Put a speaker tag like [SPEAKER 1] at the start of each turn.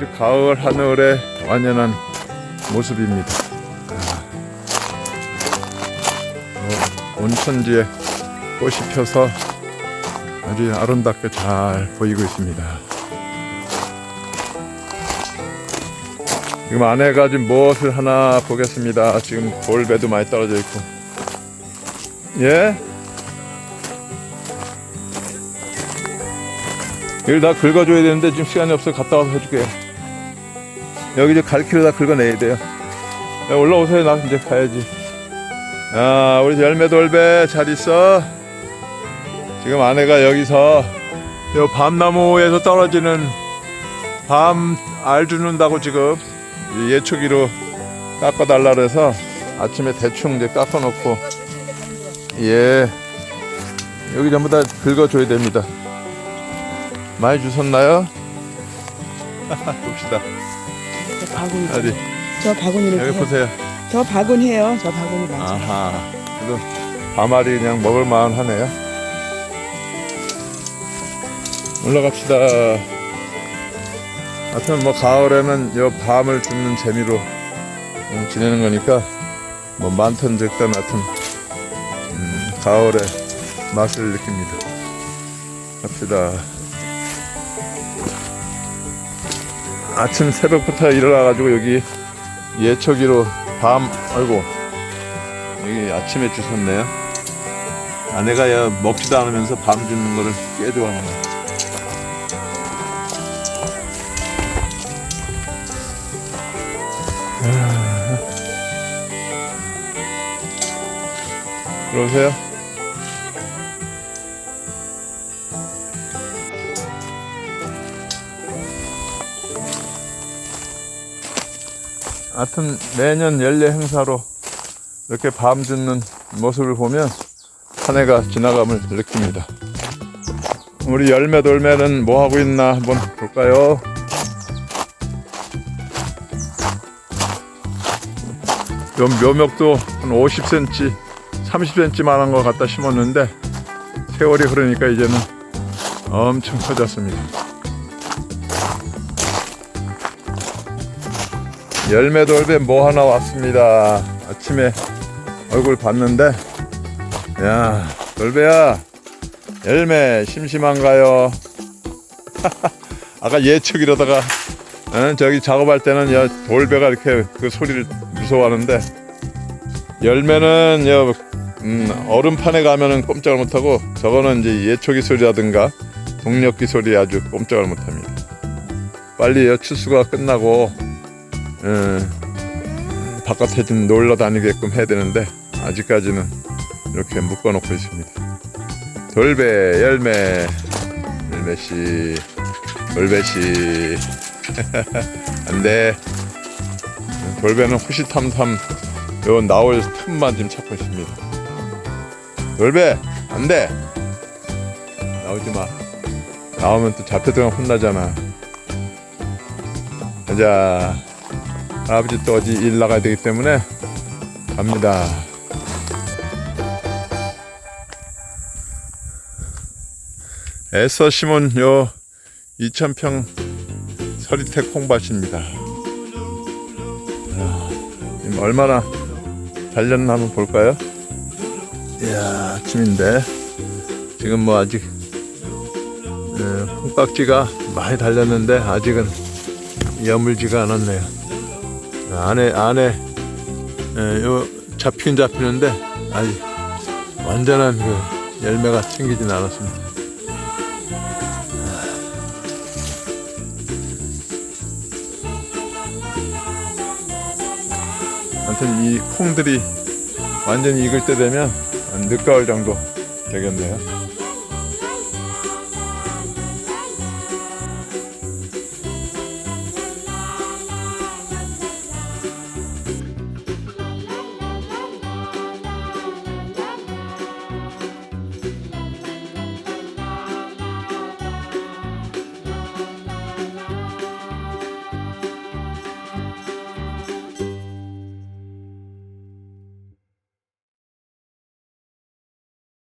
[SPEAKER 1] 아주 가을 하늘의 완연한 모습입니다. 아, 뭐, 온천지에 꽃이 펴서 아주 아름답게 잘 보이고 있습니다. 지금 아내가 지금 무엇을 하나 보겠습니다. 지금 돌배도 많이 떨어져 있고. 예? 이걸 다 긁어줘야 되는데 지금 시간이 없어 갔다 와서 해줄게요. 여기 이제 갈퀴로 다 긁어내야 돼요. 야, 올라오세요. 나 이제 가야지. 아, 우리 열매 돌배 잘 있어. 지금 아내가 여기서 요 밤나무에서 떨어지는 밤 알 주는다고 지금 이 예초기로 깎아달라 그래서 아침에 대충 이제 깎아놓고 예 여기 전부 다 긁어줘야 됩니다. 많이 주셨나요? 봅시다.
[SPEAKER 2] 저 바구니.
[SPEAKER 1] 어디
[SPEAKER 2] 저 바구니를
[SPEAKER 1] 여기
[SPEAKER 2] 좀-
[SPEAKER 1] 보세요.
[SPEAKER 2] 저 바구니예요. 저 바구니 맞아.
[SPEAKER 1] 아하. 그래도 밤알이 그냥 먹을 만은 하네요. 올라갑시다. 하여튼 뭐 가을에는 요 밤을 줍는 재미로 음, 지내는 거니까 뭐 많든 적든 하여튼 음, 가을의 맛을 느낍니다. 갑시다. 아침 새벽부터 일어나가지고 여기 예초기로 밤 아이고 여기 아침에 주셨네요. 아내가 야, 먹지도 않으면서 밤 주는 거를 꽤 좋아하네. 들어오세요. 하여튼 매년 연례 행사로 이렇게 밤 짓는 모습을 보면 한 해가 지나감을 느낍니다. 우리 열매 돌매는 뭐 하고 있나 한번 볼까요? 요 묘목도 한 50cm, 30cm만한 거 갖다 심었는데 세월이 흐르니까 이제는 엄청 커졌습니다. 열매 돌배 뭐 하나 왔습니다. 아침에 얼굴 봤는데, 야, 돌배야, 열매 심심한가요? 아까 예측이러다가, 응, 저기 작업할 때는 야, 돌배가 이렇게 그 소리를 무서워하는데, 열매는 여, 음, 얼음판에 가면은 꼼짝을 못하고, 저거는 이제 예초기 소리라든가, 동력기 소리 아주 꼼짝을 못합니다. 빨리 여 추수가 끝나고, 음, 바깥에 좀 놀러 다니게끔 해야 되는데 아직까지는 이렇게 묶어놓고 있습니다. 돌배 열매 열매씨 돌배씨 안돼 돌배는 호시탐탐 요 나올 틈만 좀 찾고 있습니다. 돌배 안돼 나오지 마 나오면 또 잡혀들면 혼나잖아. 가자. 아버지 또 어디 일 나가야 되기 때문에 갑니다. 애써 심은 요 2,000평 서리태 콩밭입니다. 아, 얼마나 달렸나 한번 볼까요? 이야, 아침인데 지금 뭐 아직 어, 콩깍지가 많이 달렸는데 아직은 여물지가 않았네요. 안에 안에 에, 요 잡히긴 잡히는데 아직 완전한 그 열매가 생기진 않았습니다. 아무튼 이 콩들이 완전히 익을 때 되면 한 늦가을 정도 되겠네요.